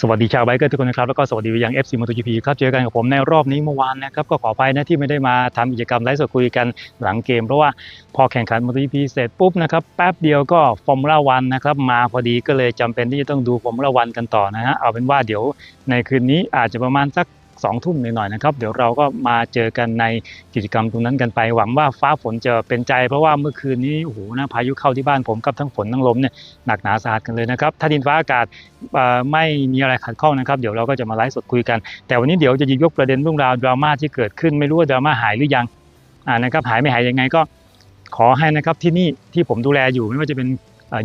สวัสดีชาวไบเกอร์ทุกคนนะครับ แล้วก็สวัสดีไปยัง FC MotoGP ครับ เจอกันกับผมในรอบนี้เมื่อวานนะครับ ก็ขออภัยนะที่ไม่ได้มาทำกิจกรรมไลฟ์สดคุยกันหลังเกม เพราะว่าพอแข่งขัน MotoGP เสร็จปุ๊บนะครับ แป๊บเดียวก็ฟอร์มูล่าวันนะครับมาพอดีก็เลยจำเป็นที่จะต้องดูฟอร์มูล่าวันกันต่อนะฮะเอาเป็นว่าเดี๋ยวในคืนนี้อาจจะประมาณสัก สองทุ่มหน่อยๆนะครับ เดี๋ยวเราก็มาเจอกันในกิจกรรมตรงนั้นกันไป หวังว่าฟ้าฝนจะเป็นใจ เพราะว่าเมื่อคืนนี้โอ้โหนะพายุเข้าที่บ้านผมกับทั้งฝนทั้งลมเนี่ยหนักหนาสาหัสกันเลยนะครับ ถ้าดินฟ้าอากาศไม่มีอะไรขัดข้องนะครับ เดี๋ยวเราก็จะมาไลฟ์สดคุยกัน แต่วันนี้เดี๋ยวจะยิบยกประเด็นเรื่องราวดราม่าที่เกิดขึ้นไม่รู้ว่าดราม่าหายหรือยังอ่านะครับหายไม่หายยังไงก็ขอให้นะครับที่นี่ที่ผมดูแลอยู่ไม่ว่าจะเป็น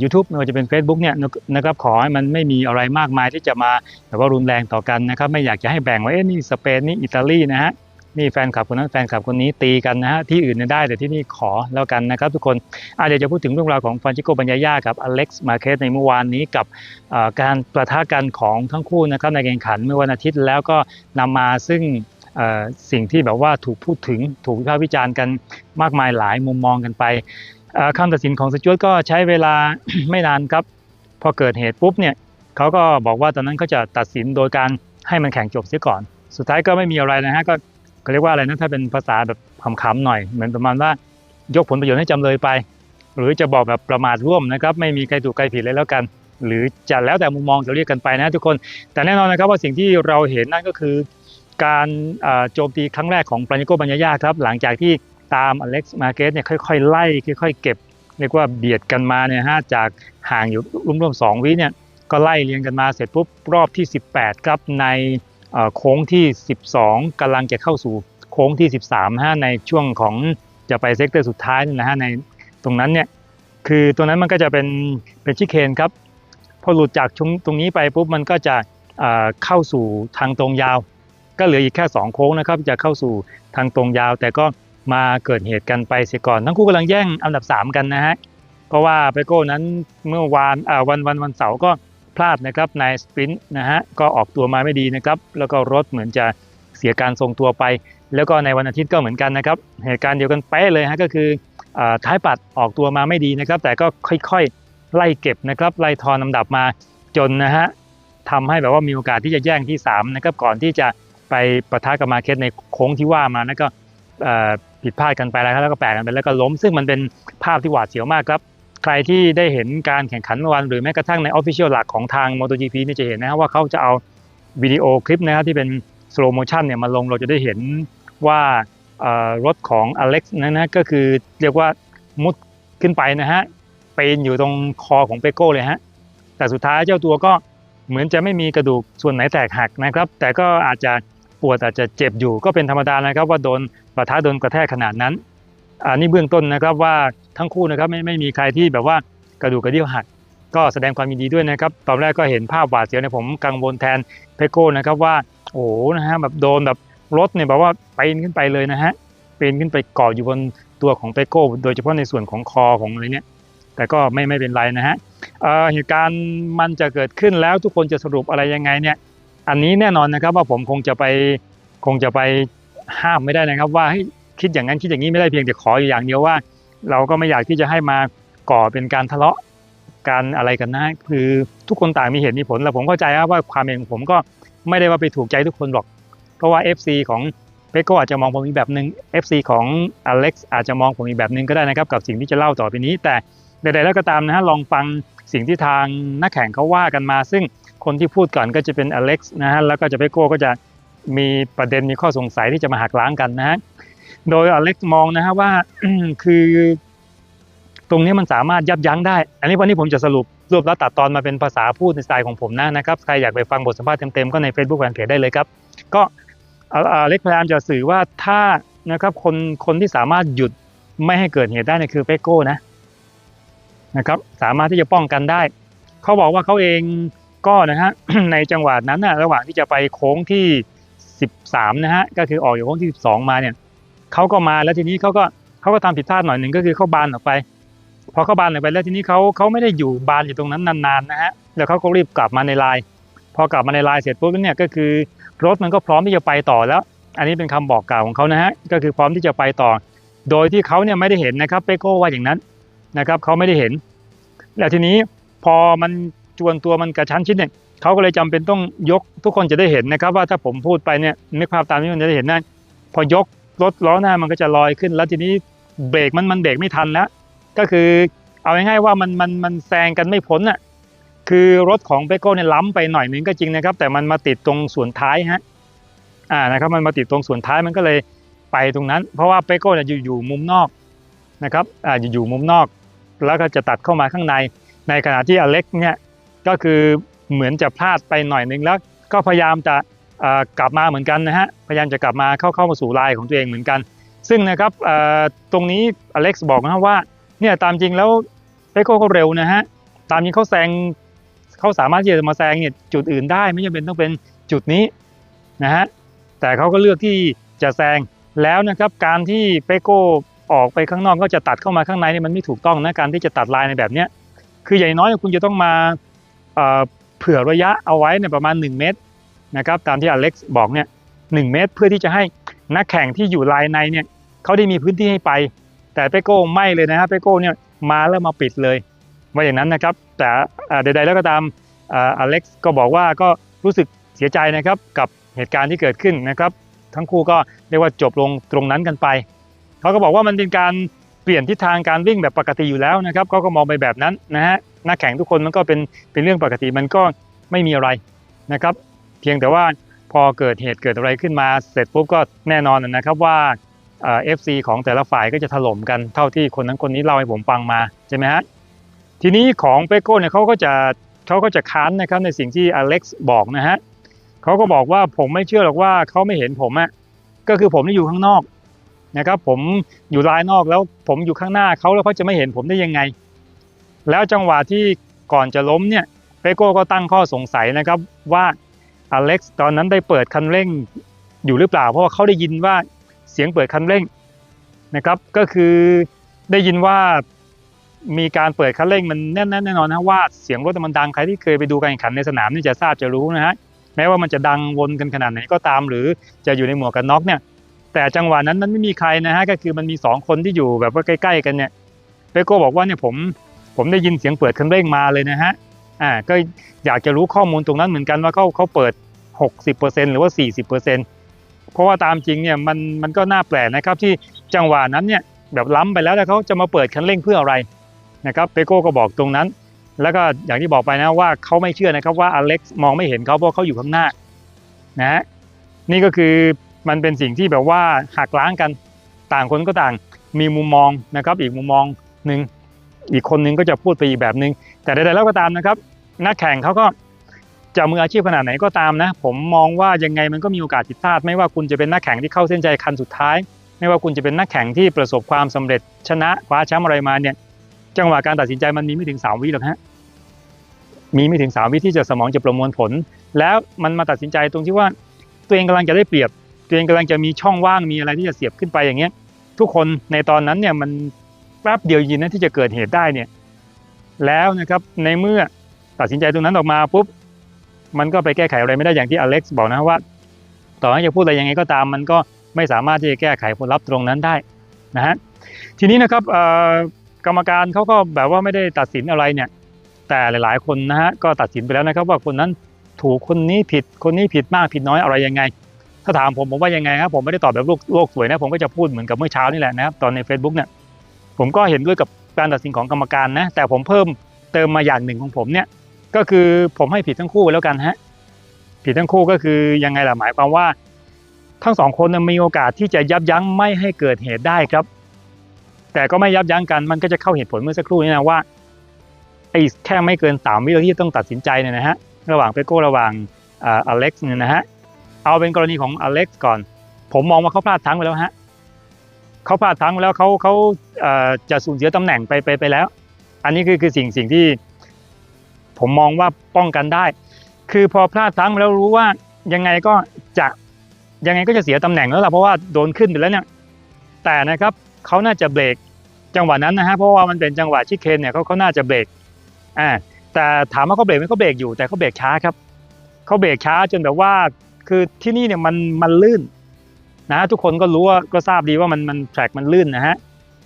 ยูทูบไม่ว่าจะเป็น Facebook เนี่ยนะครับขอให้มันไม่มีอะไรมากมายที่จะมาแบบว่ารุนแรงต่อกันนะครับไม่อยากจะให้แบ่งว่าเอ๊ะนี่สเปนนี่อิตาลีนะฮะนี่แฟนคลับคนนั้นแฟนคลับคนนี้ตีกันนะฮะที่อื่นเนี่ยได้แต่ที่นี่ขอแล้วกันนะครับทุกคนอะเดี๋ยวจะพูดถึงเรื่องราวของฟรานชิโกบัญญาย่ากับอเล็กซ์มาเคสในเมื่อวานนี้กับการประทะกันของทั้งคู่นะครับในการแข่งขันเมื่อวันอาทิตย์แล้วก็นำมาซึ่งสิ่งที่แบบว่าถูกพูดถึงถูกวิพากษ์วิจารณ์กันมากมายหลายมุมมองกันไป คำตัดสินของสจวตก็ใช้เวลาไม่นานครับ พอเกิดเหตุปุ๊บเนี่ยเขาก็บอกว่าตอนนั้นเขาจะตัดสินโดยการให้มันแข่งจบเสียก่อน สุดท้ายก็ไม่มีอะไรนะฮะก็เขาเรียกว่าอะไรนะถ้าเป็นภาษาแบบขำๆหน่อย เหมือนประมาณว่ายกผลประโยชน์ให้จำเลยไป หรือจะบอกแบบประมาทร่วมนะครับ ไม่มีใครถูกใครผิดเลยแล้วกัน หรือจะแล้วแต่มุมมองจะเรียกกันไปนะทุกคน แต่แน่นอนนะครับว่าสิ่งที่เราเห็นนั่นก็คือ การโจมตีครั้งแรกของปรานิโกบัญญาย่าครับหลังจากที่ ตามอเล็กซ์มาเกสเนี่ยค่อยๆไล่ค่อยๆเก็บเรียกว่าเบียดกันมาเนี่ยฮะจากห่างอยู่รวมๆสองวิเนี่ยก็ไล่เรียงกันมาเสร็จปุ๊บรอบที่ 18 ครับในโค้งที่ 12กำลังจะเข้าสู่โค้งที่ 13ฮะในช่วงของจะไปเซกเตอร์สุดท้ายนี่นะฮะในตรงนั้นเนี่ยคือตรงนั้นมันก็จะเป็นเป็นชิเคนครับพอหลุดจากช่วงตรงนี้ไปปุ๊บมันก็จะเอ่อเข้าสู่ทางตรงยาว ก็เหลืออีกแค่ 2 โค้งนะครับจะเข้าสู่ทางตรงยาว แต่ก็ มาเกิดเหตุกันไปเสียก่อน ทั้งคู่กำลังแย่งอันดับ 3 กันนะฮะ เพราะว่าเปโก้นั้นเมื่อวานอ่าวันวันวันเสาร์ก็พลาดนะครับในสปรินต์นะฮะก็ออกตัวมาไม่ดีนะครับ แล้วก็รถเหมือนจะเสียการทรงตัวไป แล้วก็ในวันอาทิตย์ก็เหมือนกันนะครับ เหตุการณ์เดียวกันเป๊ะเลยฮะก็คืออ่าท้ายปัดออกตัวมาไม่ดีนะครับ แต่ก็ค่อยๆไล่เก็บนะครับไล่ทอนลำดับมาจนนะฮะทำให้แบบว่ามีโอกาสที่จะแย่งที่3นะครับก่อนที่จะไปประทะกับมาเก็ตในโค้งที่ว่ามานะก็ ผิดพลาดกันไปแล้วครับแล้วก็แปลกันไปแล้วก็ล้ม ซึ่งมันเป็นภาพที่หวาดเสียวมากครับ ใครที่ได้เห็นการแข่งขันวานหรือแม้กระทั่งในออฟฟิเชียลหลักของทาง MotoGP นี่จะเห็นนะครับว่าเขาจะเอาวิดีโอคลิปนะครับที่เป็น slow motion เนี่ยมาลงเราจะได้เห็นว่ารถของอเล็กซ์นะนะก็คือเรียกว่ามุดขึ้นไปนะฮะปีนอยู่ตรงคอของเปโก้เลยฮะแต่สุดท้ายเจ้าตัวก็เหมือนจะไม่มีกระดูกส่วนไหนแตกหักนะครับ แต่ก็อาจจะ ปวดอาจจะเจ็บอยู่ก็เป็นธรรมดานะครับ ว่าโดนปะทะโดนกระแทกขนาดนั้นอันนี้เบื้องต้นนะครับว่าทั้งคู่นะครับไม่ไม่มีใครที่แบบว่ากระดูกกระเดี่ยวหัก ก็แสดงความยินดีด้วยนะครับ ตอนแรกก็เห็นภาพหวาดเสียวเนี่ยผมกังวลแทนเพโก้นะครับว่าโอ้โหนะฮะแบบโดนแบบรถเนี่ยแบบว่าปีนขึ้นไปเลยนะฮะปีนขึ้นไปเกาะอยู่บนตัวของเปโก้ โดยเฉพาะในส่วนของคอของอะไรเนี่ย แต่ก็ไม่ไม่เป็นไรนะฮะเหตุการณ์มันจะเกิดขึ้นแล้วทุกคนจะสรุปอะไรยังไงเนี่ย อันนี้แน่นอนนะครับว่าผมคงจะไปคงจะไปห้ามไม่ได้นะครับ ว่าให้คิดอย่างนั้นคิดอย่างนี้ไม่ได้เพียงแต่ขออยู่อย่างเดียวว่า เราก็ไม่อยากที่จะให้มาก่อเป็นการทะเลาะการอะไรกันนะคือทุกคนต่างมีเหตุมีผลแล้วผมเข้าใจครับว่าความเองของผมก็ไม่ได้ว่าไปถูกใจทุกคนหรอก เพราะว่า FC ของเปโก้อาจจะมองผมอีกแบบหนึ่ง FC ของอเล็กซ์อาจจะมองผมอีกแบบหนึ่งก็ได้นะครับ กับสิ่งที่จะเล่าต่อไปนี้ แต่ใดๆแล้วก็ตามนะฮะลองฟังสิ่งที่ทางนักแข่งเขาว่ากันมา ซึ่ง คนที่พูดก่อนก็จะเป็นอเล็กซ์นะฮะแล้วก็จะเปโก้ก็จะมีประเด็นมีข้อสงสัยที่จะมาหักล้างกันนะฮะโดยอเล็กซ์มองนะฮะว่าคือตรงนี้มันสามารถยับยั้งได้ อันนี้วันนี้ผมจะสรุปรวบแล้วตัดตอนมาเป็นภาษาพูดในสไตล์ของผมนะนะครับ ใครอยากไปฟังบทสัมภาษณ์เต็มๆ ก็ใน Facebook แฟนเพจได้เลยครับ ก็เอ่อเอ่อเล็กพยายามจะสื่อว่าถ้านะครับคนคนที่สามารถหยุดไม่ให้เกิดเหตุได้เนี่ยคือเปโก้นะนะครับ สามารถที่จะป้องกันได้ เขาบอกว่าเขาเอง ก็นะฮะในจังหวะนั้นนะระหว่างที่จะไปโค้งที่ 13นะฮะก็คือออกจากโค้งที่ 12 มาเนี่ยเขาก็มาแล้วทีนี้เขาก็เขาก็ทำผิดพลาดหน่อยหนึ่งก็คือเขาบานออกไป พอเขาบานออกไปแล้วทีนี้เขาเขาไม่ได้อยู่บานอยู่ตรงนั้นนานๆนะฮะแล้วเขาก็รีบกลับมาในลน์พอกลับมาในลน์เสร็จปุ๊บเนี่ยก็คือรถมันก็พร้อมที่จะไปต่อแล้ว อันนี้เป็นคำบอกกล่าวของเขานะฮะก็คือพร้อมที่จะไปต่อ โดยที่เขาเนี่ยไม่ได้เห็นนะครับเปโก้ว่าอย่างนั้นนะครับเขาไม่ได้เห็น แล้วทีนี้พอมัน จวนตัวมันกระชั้นชิดเนี่ยเขาก็เลยจำเป็นต้องยกทุกคนจะได้เห็นนะครับ ว่าถ้าผมพูดไปเนี่ยนึกภาพตามที่มันจะได้เห็นนะพอยกรถล้อหน้ามันก็จะลอยขึ้น แล้วทีนี้เบรกมันมันเบรกไม่ทันแล้วก็คือเอาง่ายๆว่ามันมันมันแซงกันไม่พ้นอะคือรถของเบโก้เนี่ยล้ำไปหน่อยนึงก็จริงนะครับ แต่มันมาติดตรงส่วนท้ายฮะอ่านะครับมันมาติดตรงส่วนท้ายมันก็เลยไปตรงนั้น เพราะว่าเบโก้เนี่ยอยู่อยู่มุมนอกนะครับอ่าอยู่อยู่มุมนอก แล้วก็จะตัดเข้ามาข้างใน ในขณะที่อเล็กเนี่ย ก็คือเหมือนจะพลาดไปหน่อยนึงแล้ว ก็พยายามจะกลับมาเหมือนกันนะฮะพยายามจะกลับมาเข้าเข้ามาสู่ลายของตัวเองเหมือนกัน ซึ่งนะครับตรงนี้อเล็กซ์บอกนะว่าเนี่ยตามจริงแล้วเปโก้ก็เร็วนะฮะตามจริงเขาแซงเขาสามารถที่จะมาแซงเนี่ยจุดอื่นได้ไม่จำเป็นต้องเป็นจุดนี้นะฮะแต่เขาก็เลือกที่จะแซงแล้วนะครับการที่เปโก้ออกไปข้างนอกก็จะตัดเข้ามาข้างในนี่มันไม่ถูกต้องนะการที่จะตัดลายในแบบเนี้ยคืออย่างน้อยคุณจะต้องมา เผื่อระยะเอาไว้ในยประมาณ 1 เมตรนะครับตามที่อเล็กซ์บอกเนี่ยหเมตร เพื่อที่จะให้นักแข่งที่อยู่ลายในเนี่ยเขาได้มีพื้นที่ให้ไป แต่เปโก้ไม่เลยนะฮะเปโก้เนี่ยมาแล้วมาปิดเลยว่าอย่างนั้นนะครับ แต่ใดๆแล้วก็ตามอ่าอเล็กซ์ก็บอกว่าก็รู้สึกเสียใจนะครับกับเหตุการณ์ที่เกิดขึ้นนะครับ ทั้งคู่ก็เรียกว่าจบลงตรงนั้นกันไปเขาก็บอกว่ามันเป็นการเปลี่ยนทิศทางการวิ่งแบบปกติอยู่แล้วนะครับเขาก็มองไปแบบนั้นนะฮะ หนักแข่งทุกคนมันก็เป็นเป็นเรื่องปกติมันก็ไม่มีอะไรนะครับ เพียงแต่ว่าพอเกิดเหตุเกิดอะไรขึ้นมาเสร็จปุ๊บก็แน่นอนนะครับว่าเอ่อฟซีของแต่ละฝ่ายก็จะถล่มกันเท่าที่คนนั้นคนนี้เล่าให้ผมฟังมาใช่ไหมฮะทีนี้ของเปโก้เนี่ยเขาก็จะเขาก็จะค้านนะครับในสิ่งที่อเล็กซ์บอกนะฮะเขาก็บอกว่าผมไม่เชื่อหรอกว่าเขาไม่เห็นผมอะก็คือผมที่อยู่ข้างนอกนะครับผมอยู่ลายนอกแล้วผมอยู่ข้างหน้าเขาแล้วเขาจะไม่เห็นผมได้ยังไง แล้วจังหวะที่ก่อนจะล้มเนี่ยเปโก้ก็ตั้งข้อสงสัยนะครับว่าอเล็กซ์ตอนนั้นได้เปิดคันเร่งอยู่หรือเปล่า เพราะว่าเขาได้ยินว่าเสียงเปิดคันเร่งนะครับ ก็คือได้ยินว่ามีการเปิดคันเร่งมันแน่นแน่นอนนะว่าเสียงรถมันดังใครที่เคยไปดูการแข่งขันในสนามนี่จะทราบจะรู้นะฮะแม้ว่ามันจะดังวนกันขนาดไหนก็ตาม หรือจะอยู่ในหมวกกันน็อกเนี่ยแต่จังหวะนั้นมันไม่มีใครนะฮะก็คือมันมีสองคนที่อยู่แบบว่าใกล้ ๆ กันเนี่ยเปโก้บอกว่าเนี่ยผม ผมได้ยินเสียงเปิดคันเร่งมาเลยนะฮะอ่าก็อยากจะรู้ข้อมูลตรงนั้นเหมือนกันว่าเขาเขาเปิด 60%หรือว่า 40%เพราะว่าตามจริงเนี่ยมันมันก็น่าแปลกนะครับที่จังหวะนั้นเนี่ยแบบล้ำไปแล้วแล้วเขาจะมาเปิดคันเร่งเพื่ออะไรนะครับเปโก้ก็บอกตรงนั้น แล้วก็อย่างที่บอกไปนะว่าเขาไม่เชื่อนะครับว่าอเล็กซ์มองไม่เห็นเขาเพราะเขาอยู่ข้างหน้านะฮะนี่ก็คือมันเป็นสิ่งที่แบบว่าหักล้างกันต่างคนก็ต่างมีมุมมองนะครับอีกมุมมองหนึ่ง อีกคนนึงก็จะพูดไปอีกแบบหนึ่งแต่ใดๆแล้วก็ตามนะครับ นักแข่งเขาก็จะมืออาชีพขนาดไหนก็ตามนะ ผมมองว่ายังไงมันก็มีโอกาสผิดพลาด ไม่ว่าคุณจะเป็นนักแข่งที่เข้าเส้นใจคันสุดท้าย ไม่ว่าคุณจะเป็นนักแข่งที่ประสบความสำเร็จชนะคว้าแชมป์อะไรมาเนี่ย จังหวะการตัดสินใจมันมีไม่ถึงสามวิหรอกฮะมีไม่ถึงสามวิที่จะสมองจะประมวลผล แล้วมันมาตัดสินใจตรงที่ว่า ตัวเองกำลังจะได้เปรียบ ตัวเองกำลังจะมีช่องว่างมีอะไรที่จะเสียบขึ้นไปอย่างเงี้ยทุกคนในตอนนั้นเนี่ยมัน แป๊บเดียวยินนะที่จะเกิดเหตุได้เนี่ย แล้วนะครับในเมื่อตัดสินใจตรงนั้นออกมาปุ๊บมันก็ไปแก้ไขอะไรไม่ได้อย่างที่อเล็กซ์บอกนะว่า ต่อให้จะพูดอะไรยังไงก็ตาม มันก็ไม่สามารถที่จะแก้ไขผลลัพธ์ตรงนั้นได้นะฮะทีนี้นะครับกรรมการเขาก็แบบว่าไม่ได้ตัดสินอะไรเนี่ย แต่หลาย ๆ คนนะฮะก็ตัดสินไปแล้วนะครับ ว่าคนนั้นถูกคนนี้ผิดคนนี้ผิดมากผิดน้อยอะไรยังไง ถ้าถามผมผมว่ายังไงครับผมไม่ได้ตอบแบบโลกโลกสวยนะผมก็จะพูดเหมือนกับเมื่อเช้านี่แหละนะครับตอนใน Facebook เนี่ย ผมก็เห็นด้วยกับการตัดสินของกรรมการนะ แต่ผมเพิ่มเติมมาอย่างหนึ่งของผมเนี่ย ก็คือผมให้ผิดทั้งคู่แล้วกันฮะ ผิดทั้งคู่ก็คือยังไงล่ะหมายความว่า ทั้งสองคนมีโอกาสที่จะยับยั้งไม่ให้เกิดเหตุได้ครับ แต่ก็ไม่ยับยั้งกัน มันก็จะเข้าเหตุผลเมื่อสักครู่นี้นะว่าไอ้แค่ไม่เกินสามวินาทีที่ต้องตัดสินใจเนี่ยนะฮะ ระหว่างเปโก้ระหว่างอเล็กซ์เนี่ยนะฮะ เอาเป็นกรณีของอเล็กซ์ก่อน ผมมองว่าเขาพลาดทั้งไปแล้วฮะ เขาพลาดทั้งแล้วเขาเขาจะสูญเสียตำแหน่งไปไปไปแล้ว อันนี้คือคือสิ่งสิ่งที่ ผมมองว่าป้องกันได้ คือพอพลาดทั้งแล้วรู้ว่ายังไงก็จะยังไงก็จะเสียตำแหน่งแล้วล่ะเพราะว่าโดนขึ้นไปแล้วเนี่ย แต่นะครับเขาน่าจะเบรกจังหวะนั้นนะฮะเพราะว่ามันเป็นจังหวะชิเคนเนี่ยเขาเขาน่าจะเบรกอ่าแต่ถามว่าเขาเบรกไหมเขาเบรกอยู่แต่เขาเบรกช้าครับเขาเบรกช้าจนแบบว่าคือที่นี่เนี่ยมันมันลื่น นะทุกคนก็รู้ว่าก็ทราบดีว่ามันมันแทร็กมันลื่นนะฮะ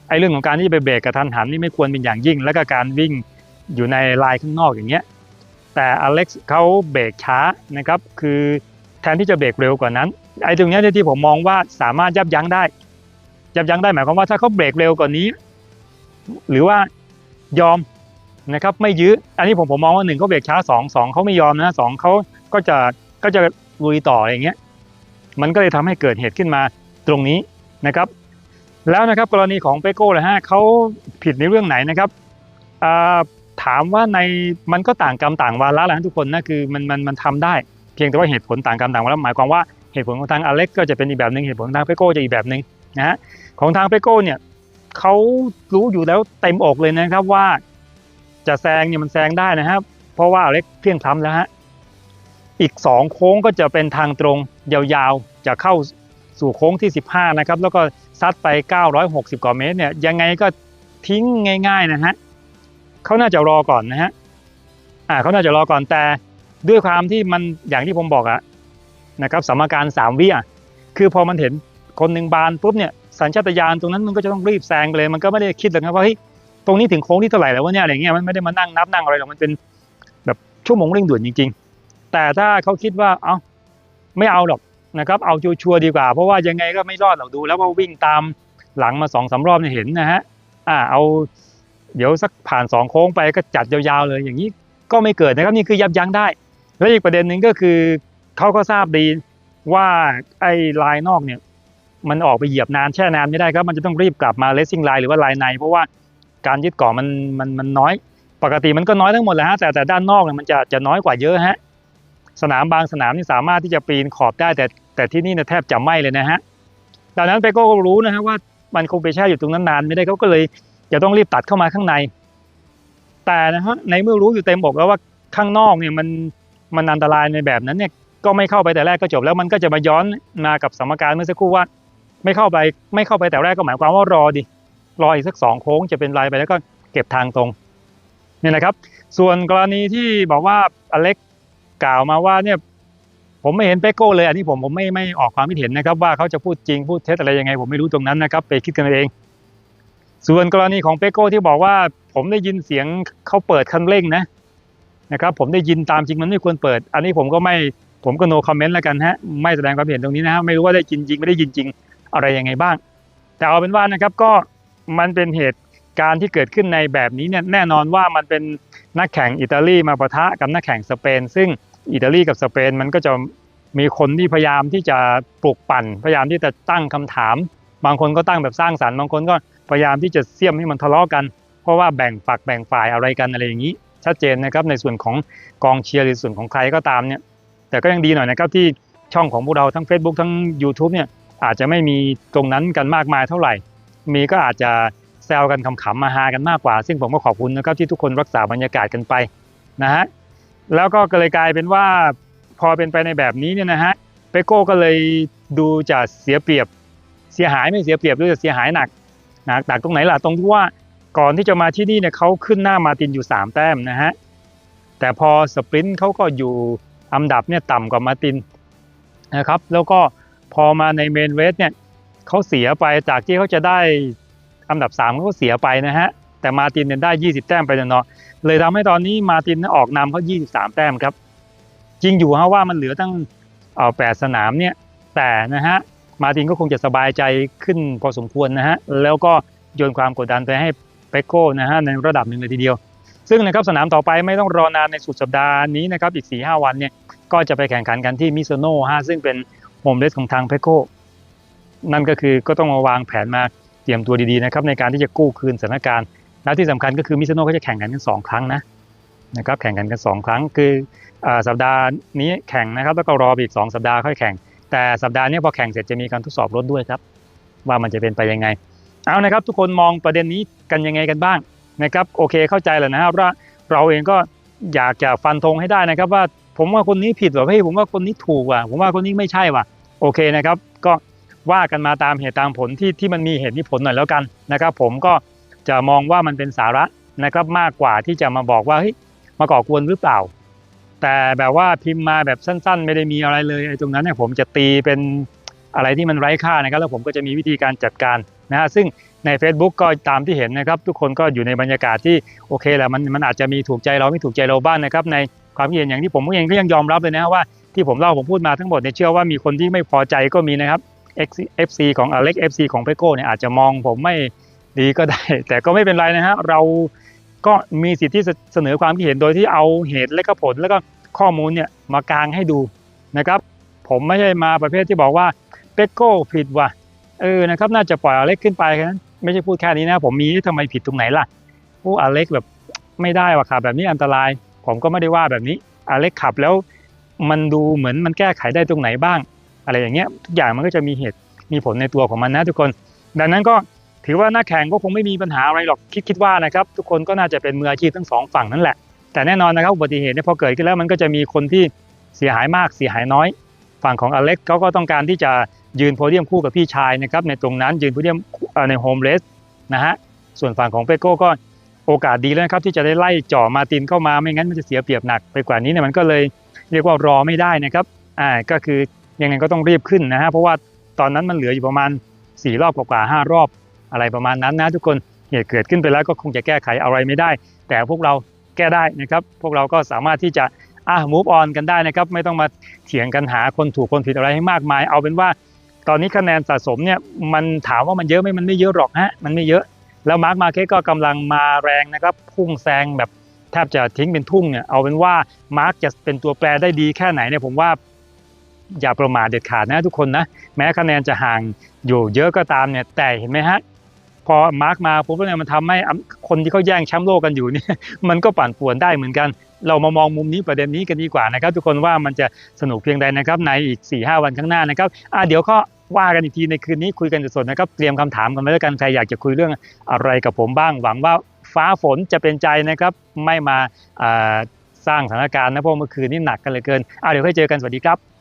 ไอเรื่องของการที่ไปเบรกกระทันหันนี่ไม่ควรเป็นอย่างยิ่ง แล้วก็การวิ่งอยู่ในลายข้างนอกอย่างเงี้ยแต่อเล็กซ์เขาเบรกช้านะครับคือแทนที่จะเบรกเร็วกว่านั้นไอ้ตรงเนี้ยที่ผมมองว่าสามารถยับยั้งได้ ยับยั้งได้หมายความว่าถ้าเขาเบรกเร็วกว่านี้ หรือว่ายอมนะครับไม่ยื้ออันนี้ผมผมมองว่าหนึ่งเขาเบรกช้าสองสองเขาไม่ยอมนะสองเขาก็จะก็จะลุยต่ออย่างเงี้ย มันก็เลยทำให้เกิดเหตุขึ้นมาตรงนี้นะครับ แล้วนะครับกรณีของเปโก้เลยฮะเขาผิดในเรื่องไหนนะครับถามว่าในมันก็ต่างกรรมต่างวาระแหละทุกคนนะคือมันมันมันทำได้ เพียงแต่ว่าเหตุผลต่างกรรมต่างวาระหมายความว่าเหตุผลของทางอเล็กก็จะเป็นอีกแบบหนึ่งเหตุผลของทางเปโก้จะอีกแบบหนึ่งนะฮะของทางเปโก้เนี่ยเขารู้อยู่แล้วเต็มอกเลยนะครับว่า จะแซงเนี่ยมันแซงได้นะครับ เพราะว่าอเล็กเพียงพล้ำแล้วฮะ อีกสองโค้งก็จะเป็นทางตรงยาวๆ จะเข้าสู่โค้งที่ 15 นะครับ แล้วก็ซัดไป 960กว่าเมตรเนี่ยยังไงก็ทิ้งง่าย ๆ นะฮะเขาน่าจะรอก่อนนะฮะอ่าเขาน่าจะรอก่อนแต่ด้วยความที่มันอย่างที่ผมบอกอะนะครับสมการสามวิอะคือพอมันเห็นคนหนึ่งบานปุ๊บเนี่ยสัญชาตญาณตรงนั้นมันก็จะต้องรีบแซงไปเลย มันก็ไม่ได้คิดเลยนะว่าเฮ้ยตรงนี้ถึงโค้งที่เท่าไหร่แล้ววะเนี่ยอะไรเงี้ยมันไม่ได้มานั่งนับนั่งอะไรหรอกมันเป็นแบบชั่วโมงเร่งด่วนจริงๆ แต่ถ้าเขาคิดว่าเอ้าไม่เอาหรอกนะครับ เอาชัวร์ดีกว่า เพราะว่ายังไงก็ไม่รอดหรอกดู แล้วก็วิ่งตามหลังมาสองสารอบเนี่ยเห็นนะฮะอ่าเอา เดี๋ยวสักผ่านสองโค้งไปก็จัดยาวๆเลยอย่างนี้ก็ไม่เกิดนะครับนี่คือยับยั้งได้ แล้วอีกประเด็นหนึ่งก็คือเขาก็ทราบดีว่าไอ้ลายนอกเนี่ยมันออกไปเหยียบนานแช่นานไม่ได้ครับมันจะต้องรีบกลับมาเลสซิ่งไลน์หรือว่าลายใน เพราะว่าการยึดเกาะมันมันมันน้อย ปกติมันก็น้อยทั้งหมดแหละฮะแต่แต่ด้านนอกเนี่ยมันจะจะน้อยกว่าเยอะฮะ สนามบางสนามนี่สามารถที่จะปีนขอบได้แต่แต่ที่นี่เนี่ยแทบจะไม่เลยนะฮะดังนั้นไปก็รู้นะฮะว่ามันคงไปแช่อยู่ตรงนั้นนานไม่ได้เขาก็เลยจะต้องรีบตัดเข้ามาข้างใน แต่นะฮะในเมื่อรู้อยู่เต็มบอกแล้วว่าข้างนอกเนี่ยมันมันอันตรายในแบบนั้นเนี่ยก็ไม่เข้าไปแต่แรกก็จบแล้วมันก็จะมาย้อนมากับสมการเมื่อสักครู่ว่า ไม่เข้าไปไม่เข้าไปแต่แรกก็หมายความว่ารอดิรออีกสักสองโค้งจะเป็นลายไปแล้วก็เก็บทางตรงเนี่ยนะครับ ส่วนกรณีที่บอกว่าอเล็ก กล่าวมาว่าเนี่ยผมไม่เห็นเปโก้เลยอันนี้ผมผมไม่ไม่ออกความคิดเห็นนะครับ ว่าเขาจะพูดจริงพูดเท็จอะไรยังไง ผมไม่รู้ตรงนั้นนะครับ ไปคิดกันเอง ส่วนกรณีของเปโก้ที่บอกว่า ผมได้ยินเสียงเขาเปิดคันเร่งนะนะครับ ผมได้ยินตามจริงมันไม่ควรเปิด อันนี้ผมก็ไม่ผมก็โนคอมเมนต์แล้วกันฮะไม่แสดงความเห็นตรงนี้นะฮะไม่รู้ว่าได้ยินจริงไม่ได้ยินจริงอะไรยังไงบ้าง แต่เอาเป็นว่านะครับก็มันเป็นเหตุการณ์ที่เกิดขึ้นในแบบนี้เนี่ยแน่นอนว่ามันเป็นนักแข่งอิตาลีมาปะทะกับนักแข่งสเปน ซึ่ง อิตาลีกับสเปนมันก็จะมีคนที่พยายามที่จะปลุกปั่น พยายามที่จะตั้งคำถาม บางคนก็ตั้งแบบสร้างสรรค์บางคนก็พยายามที่จะเสี่ยมให้มันทะเลาะกัน เพราะว่าแบ่งฝักแบ่งฝ่ายอะไรกันอะไรอย่างนี้ ชัดเจนนะครับในส่วนของกองเชียร์หรือส่วนของใครก็ตามเนี่ยแต่ก็ยังดีหน่อยนะครับที่ช่องของพวกเราทั้ง Facebook ทั้ง YouTube เนี่ยอาจจะไม่มีตรงนั้นกันมากมายเท่าไหร่ มีก็อาจจะแซวกันขำๆมาฮากันมากกว่า ซึ่งผมก็ขอบคุณนะครับที่ทุกคนรักษาบรรยากาศกันไปนะฮะ แล้วก็เลยกลายเป็นว่าพอเป็นไปในแบบนี้เนี่ยนะฮะเปโก้ก็เลยดูจะเสียเปรียบเสียหายไม่เสียเปรียบด้วยจะเสียหายหนักหนักหนักตรงไหนล่ะตรงที่ว่าก่อนที่จะมาที่นี่เนี่ยเขาขึ้นหน้ามาตินอยู่ 3 แต้มนะฮะแต่พอสปรินต์เขาก็อยู่อันดับเนี่ยต่ำกว่ามาตินนะครับแล้วก็พอมาในเมนเวสเนี่ยเขาเสียไปจากที่เขาจะได้อันดับ3เขาก็เสียไปนะฮะ แต่มาตินเนี่ยได้ 20 แต้มไปเนาะเลยทำให้ตอนนี้มาตินออกนำเขา23 แต้มครับ จริงอยู่ฮะว่ามันเหลือตั้งเอ่อ8สนามเนี่ยแต่นะฮะมาตินก็คงจะสบายใจขึ้นพอสมควรนะฮะแล้วก็โยนความกดดันไปให้เปโก้นะฮะในระดับหนึ่งเลยทีเดียว ซึ่งนะครับสนามต่อไปไม่ต้องรอนานในสุดสัปดาห์นี้นะครับอีก4-5วันเนี่ยก็จะไปแข่งขันกันที่มิโซโน่ฮะซึ่งเป็นโฮมเลสของทางเปโก้นั่นก็คือก็ต้องมาวางแผนมาเตรียมตัวดีๆนะครับในการที่จะกู้คืนสถานการณ์ และที่สำคัญก็คือมิโซโน่ก็จะแข่งกันกันสองครั้งนะนะครับแข่งกันกันสองครั้งคืออสัปดาห์นี้แข่งนะครับแล้วก็รออีกสองสัปดาห์ค่อยแข่ง แต่สัปดาห์นี้พอแข่งเสร็จจะมีการทดสอบรถด้วยครับ ว่ามันจะเป็นไปยังไง เอานะครับ ทุกคนมองประเด็นนี้กันยังไงกันบ้างนะครับโอเคเข้าใจแล้วนะครับว่าเราเองก็อยากจะฟันธงให้ได้นะครับ ว่าผมว่าคนนี้ผิดว่ะพี่ผมว่าคนนี้ถูกว่ะผมว่าคนนี้ไม่ใช่ว่ะโอเคนะครับ ก็ว่ากันมาตามเหตุตามผลที่ที่มันมีเหตุมีผลหน่อยแล้วกันนะครับ ผมก็ จะมองว่ามันเป็นสาระนะครับมากกว่าที่จะมาบอกว่าเฮ้ยมาก่อกวนหรือเปล่า แต่แบบว่าพิมพ์มาแบบสั้นๆ ไม่ได้มีอะไรเลยไอ้ตรงนั้นเนี่ยผมจะตีเป็นอะไรที่มันไร้ค่านะครับแล้วผมก็จะมีวิธีการจัดการนะฮะซึ่งใน Facebook ก็ตามที่เห็นนะครับ ทุกคนก็อยู่ในบรรยากาศที่โอเคแหละมันมันอาจจะมีถูกใจเราไม่ถูกใจเราบ้างนะครับ ในความเห็นอย่างที่ผมเองก็ยังยอมรับเลยนะว่าที่ผมเล่าผมพูดมาทั้งหมดเนี่ยเชื่อว่ามีคนที่ไม่พอใจก็มีนะครับ FC ของอเล็ก FC ของเปโก้เนี่ยอาจจะมองผมไม่ ดีก็ได้ แต่ก็ไม่เป็นไรนะฮะเราก็มีสิทธิ์ที่จะเสนอความคิดเห็นโดยที่เอาเหตุและก็ผลแล้วก็ข้อมูลเนี่ยมากางให้ดูนะครับ ผมไม่ใช่มาประเภทที่บอกว่าเปโก้ผิดว่ะเออนะครับน่าจะปล่อยอเล็กขึ้นไปแค่นั้นไม่ใช่พูดแค่นี้นะ ผมมีทำไมผิดตรงไหนล่ะโอ้อเล็กแบบไม่ได้ว่ะขับแบบนี้อันตราย ผมก็ไม่ได้ว่าแบบนี้อเล็กขับแล้วมันดูเหมือนมันแก้ไขได้ตรงไหนบ้าง อะไรอย่างเงี้ยทุกอย่างมันก็จะมีเหตุมีผลในตัวของมันนะทุกคน ดังนั้นก็ ถือว่าหนักแข่งก็คงไม่มีปัญหาอะไรหรอกคิดคิดว่านะครับทุกคนก็น่าจะเป็นมืออาชีพทั้งสองฝั่งนั่นแหละ แต่แน่นอนนะครับอุบัติเหตุเนี่ยพอเกิดขึ้นแล้วมันก็จะมีคนที่เสียหายมากเสียหายน้อย ฝั่งของอเล็กเขาก็ต้องการที่จะยืนโพเดียมคู่กับพี่ชายนะครับในตรงนั้นยืนโพเดียมเอ่อในโฮมเลสนะฮะส่วนฝั่งของเปโก้ก็โอกาสดีแล้วครับที่จะได้ไล่จ่อมาตินเข้ามาไม่งั้นมันจะเสียเปรียบหนักไปกว่านี้เนี่ยมันก็เลยเรียกว่ารอไม่ได้นะครับอ่าก็คือยังไงก็ต้องรีบขึ้นนะฮะเพราะว่าตอนนั้นมันเหลืออยู่ประมาณ 4 รอบกว่าๆห้ารอบ อะไรประมาณนั้นนะทุกคนเหตุเกิดขึ้นไปแล้วก็คงจะแก้ไขอะไรไม่ได้ แต่พวกเราแก้ได้นะครับ พวกเราก็สามารถที่จะอะ move on กันได้นะครับ ไม่ต้องมาเถียงกันหาคนถูกคนผิดอะไรให้มากมาย เอาเป็นว่า ตอนนี้คะแนนสะสมเนี่ยมันถามว่ามันเยอะไหมมันไม่เยอะหรอกฮะมันไม่เยอะแล้วมาร์คมาเก็ก็กำลังมาแรงนะครับพุ่งแซงแบบแทบจะทิ้งเป็นทุ่งเนี่ยเอาเป็นว่ามาร์คจะเป็นตัวแปรได้ดีแค่ไหนเนี่ยผมว่าอย่าประมาทเด็ดขาดนะทุกคนนะแม้คะแนนจะห่างอยู่เยอะก็ตามเนี่ยแต่เห็นไหมฮะ พอมาร์กมาปุ๊บเนี่ยมันทำให้คนที่เขาแย่งแชมป์โลกกันอยู่เนี่ยมันก็ปั่นป่วนได้เหมือนกัน เรามามองมุมนี้ประเด็นนี้กันดีกว่านะครับ ทุกคนว่ามันจะสนุกเพียงใดนะครับ ในอีก4ีหวันข้างหน้านะครับอะเดี๋ยวก็ว่ากันอีกทีในคืนนี้คุยกันสดๆนะครับเตรียมคำถามกันไว้แล้วกันใครอยากจะคุยเรื่องอะไรกับผมบ้าง หวังว่าฟ้าฝนจะเป็นใจนะครับ ไม่มาสร้างสถานการณ์นะเพราะเมื่อคืนนี้หนักกันเลยเกินอะเดี๋ยวค่อยเจอกันสวัสดีครับ